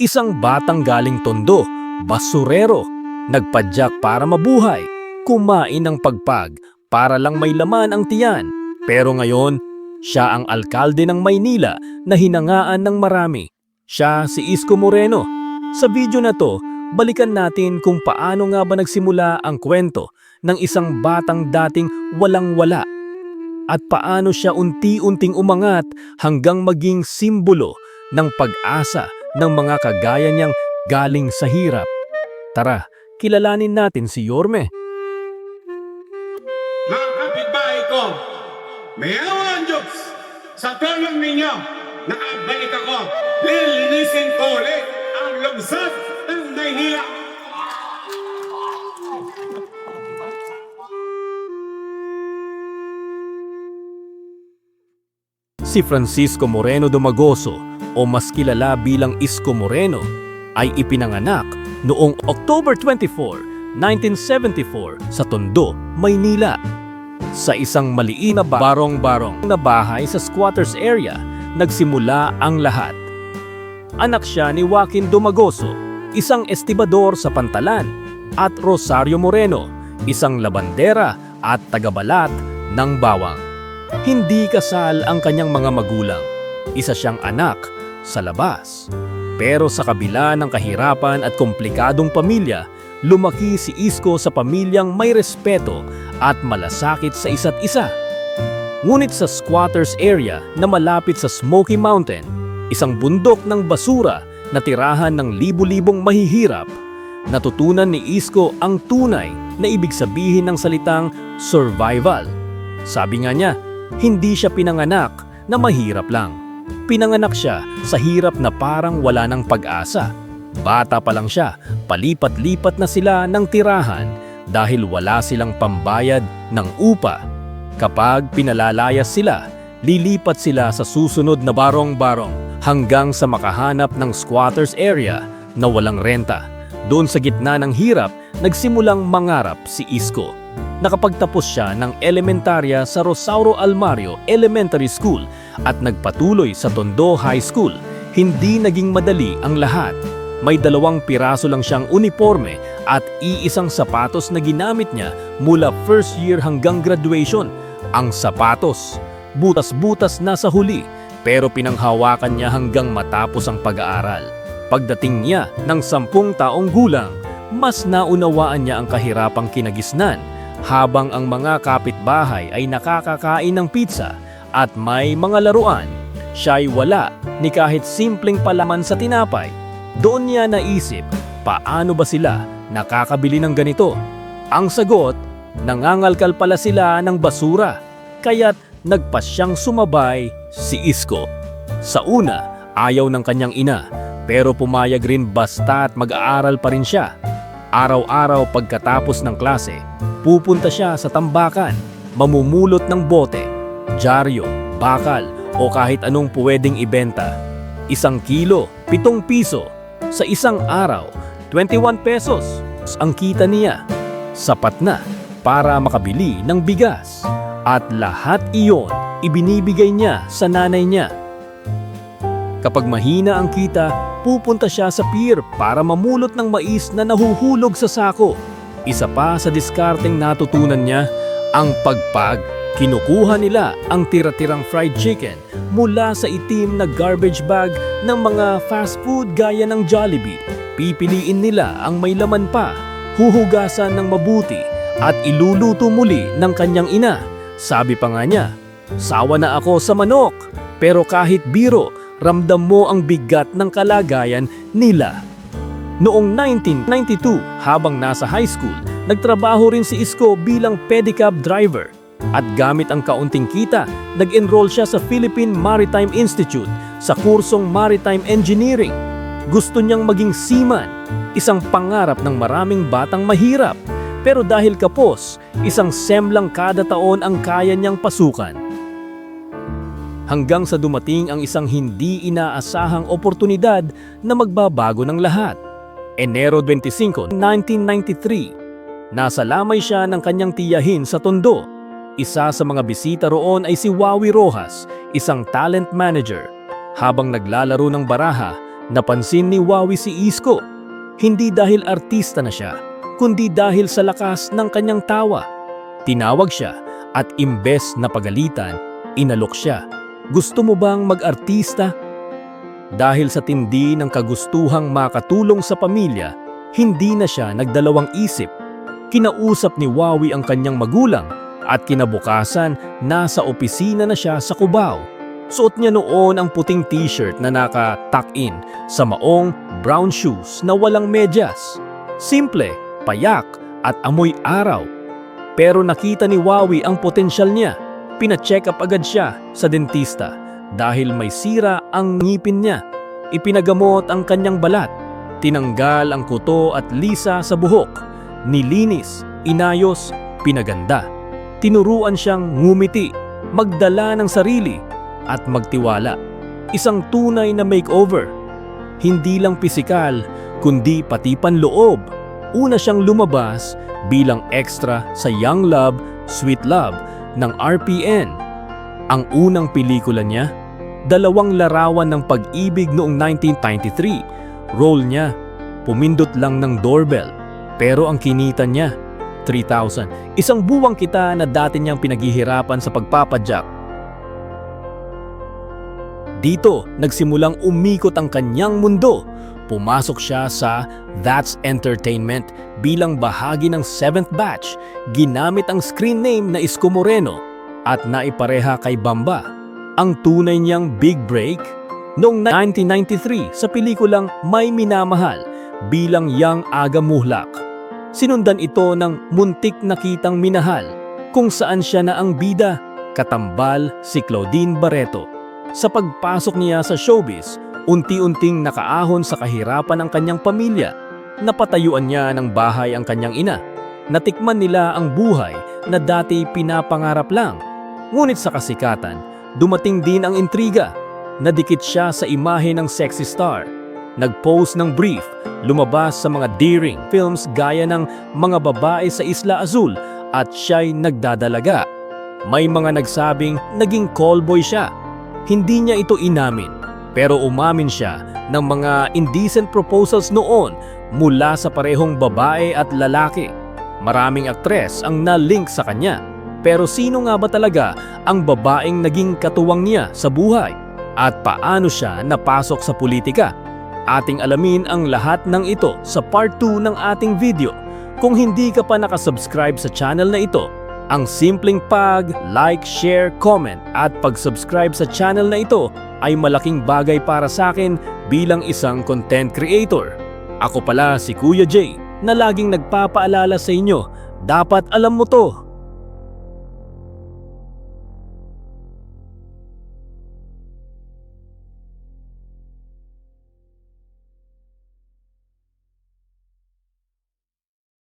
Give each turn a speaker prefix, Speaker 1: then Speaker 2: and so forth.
Speaker 1: Isang batang galing tondo, basurero, nagpadyak para mabuhay, kumain ng pagpag para lang may laman ang tiyan. Pero ngayon, siya ang alkalde ng Maynila na hinangaan ng marami. Siya si Isko Moreno. Sa video na to, balikan natin kung paano nga ba nagsimula ang kwento ng isang batang dating walang-wala at paano siya unti-unting umangat hanggang maging simbolo ng pag-asa ng mga kagaya niyang galing sa hirap. Tara, kilalanin natin si Yorme.
Speaker 2: Mga kapitbahay ko, may awa ang Diyos sa tulong ninyo. Nakabalik ako. Lilinisin ko ulit ang lungsod ng Maynila.
Speaker 1: Si Francisco Moreno Domagoso o mas kilala bilang Isko Moreno ay ipinanganak noong October 24, 1974 sa Tondo, Maynila. Sa isang maliit na barong-barong na bahay sa squatters area, nagsimula ang lahat. Anak siya ni Joaquin Domagoso, isang estibador sa Pantalan, at Rosario Moreno, isang labandera at tagabalat ng bawang. Hindi kasal ang kanyang mga magulang. Isa siyang anak sa labas. Pero sa kabila ng kahirapan at komplikadong pamilya, lumaki si Isko sa pamilyang may respeto at malasakit sa isa't isa. Ngunit sa squatters area na malapit sa Smoky Mountain, isang bundok ng basura na tirahan ng libu-libong mahihirap, natutunan ni Isko ang tunay na ibig sabihin ng salitang survival. Sabi nga niya, hindi siya pinanganak na mahirap lang. Pinanganak siya sa hirap na parang wala ng pag-asa. Bata pa lang siya, palipat-lipat na sila ng tirahan dahil wala silang pambayad ng upa. Kapag pinalalayas sila, lilipat sila sa susunod na barong-barong hanggang sa makahanap ng squatters area na walang renta. Doon sa gitna ng hirap, nagsimulang mangarap si Isko. Nakapagtapos siya ng elementarya sa Rosauro Almario Elementary School at nagpatuloy sa Tondo High School. Hindi naging madali ang lahat. May dalawang piraso lang siyang uniforme at iisang sapatos na ginamit niya mula first year hanggang graduation. Ang sapatos, butas-butas na sa huli pero pinanghawakan niya hanggang matapos ang pag-aaral. Pagdating niya ng sampung taong gulang, mas naunawaan niya ang kahirapang kinagisnan habang ang mga kapitbahay ay nakakakain ng pizza at may mga laruan. Siya'y wala ni kahit simpleng palaman sa tinapay. Doon niya naisip, paano ba sila nakakabili ng ganito? Ang sagot, nangangalkal pala sila ng basura. Kaya't nagpasyang sumabay si Isko. Sa una, ayaw ng kanyang ina, pero pumayag rin basta't mag-aaral pa rin siya. Araw-araw pagkatapos ng klase, pupunta siya sa tambakan, mamumulot ng bote, dyaryo, bakal o kahit anong pwedeng ibenta. Isang kilo, pitong piso. Sa isang araw, 21 pesos ang kita niya. Sapat na para makabili ng bigas. At lahat iyon ibinibigay niya sa nanay niya. Kapag mahina ang kita, pupunta siya sa pier para mamulot ng mais na nahuhulog sa sako. Isa pa sa diskarteng natutunan niya, ang pagpag. Kinukuha nila ang tira-tirang fried chicken mula sa itim na garbage bag ng mga fast food gaya ng Jollibee. Pipiliin nila ang may laman pa, huhugasan ng mabuti at iluluto muli ng kanyang ina. Sabi pa nga niya, sawa na ako sa manok, pero kahit biro, ramdam mo ang bigat ng kalagayan nila. Noong 1992, habang nasa high school, nagtrabaho rin si Isko bilang pedicab driver. At gamit ang kaunting kita, nag-enroll siya sa Philippine Maritime Institute sa kursong Maritime Engineering. Gusto niyang maging seaman, isang pangarap ng maraming batang mahirap. Pero dahil kapos, isang SEM lang kada taon ang kaya niyang pasukan. Hanggang sa dumating ang isang hindi inaasahang oportunidad na magbabago ng lahat. Enero 25, 1993, nasa lamay siya ng kanyang tiyahin sa Tondo. Isa sa mga bisita roon ay si Wawi Rojas, isang talent manager. Habang naglalaro ng baraha, Napansin ni Wawi si Isko. Hindi dahil artista na siya, kundi dahil sa lakas ng kanyang tawa. Tinawag siya at imbes na pagalitan, inalok siya. Gusto mo bang mag-artista? Dahil sa tindi ng kagustuhang makatulong sa pamilya, hindi na siya nagdalawang isip. Kinausap ni Wawi ang kanyang magulang at kinabukasan nasa opisina na siya sa Cubao. Suot niya noon ang puting t-shirt na naka-tuck in sa maong brown shoes na walang medyas. Simple, payak at amoy araw. Pero nakita ni Wawi ang potensyal niya. Pina-check up agad siya sa dentista dahil may sira ang ngipin niya. Ipinagamot ang kanyang balat. Tinanggal ang kuto at lisa sa buhok. Nilinis, inayos, pinaganda. Tinuruan siyang ngumiti, magdala ng sarili, at magtiwala. Isang tunay na makeover. Hindi lang pisikal, kundi pati panloob. Una siyang lumabas bilang extra sa Young Love, Sweet Love ng RPN. Ang unang pelikula niya, dalawang larawan ng pag-ibig noong 1993. Role niya, pumindot lang ng doorbell. Pero ang kinita niya, 3,000. Isang buwang kita na dati niyang pinaghihirapan sa pagpapadyak. Dito, nagsimulang umikot ang kanyang mundo. Pumasok siya sa That's Entertainment bilang bahagi ng 7th batch. Ginamit ang screen name na Isko Moreno at naipareha kay Bamba. Ang tunay niyang big break noong 1993 sa pelikulang May Minamahal bilang Yang Aga Muhlak. Sinundan ito ng Muntik na Kitang Minahal kung saan siya na ang bida, katambal si Claudine Barreto. Sa pagpasok niya sa showbiz, unti-unting nakaahon sa kahirapan ng kanyang pamilya. Napatayuan niya ng bahay ang kanyang ina. Natikman nila ang buhay na dati pinapangarap lang. Ngunit sa kasikatan, dumating din ang intriga. Nadikit siya sa imahe ng sexy star. Nag-post ng brief, lumabas sa mga daring films gaya ng mga babae sa Isla Azul at siya'y nagdadalaga. May mga nagsabing naging callboy siya hindi niya ito inamin, pero umamin siya ng mga indecent proposals noon mula sa parehong babae at lalaki. Maraming aktres ang na-link sa kanya. Pero sino nga ba talaga ang babaeng naging katuwang niya sa buhay? At paano siya napasok sa politika? Ating alamin ang lahat ng ito sa part 2 ng ating video. Kung hindi ka pa nakasubscribe sa channel na ito, ang simpleng pag, like, share, comment at pag-subscribe sa channel na ito ay malaking bagay para sa akin bilang isang content creator. Ako pala si Kuya Jay na laging nagpapaalala sa inyo, dapat alam mo to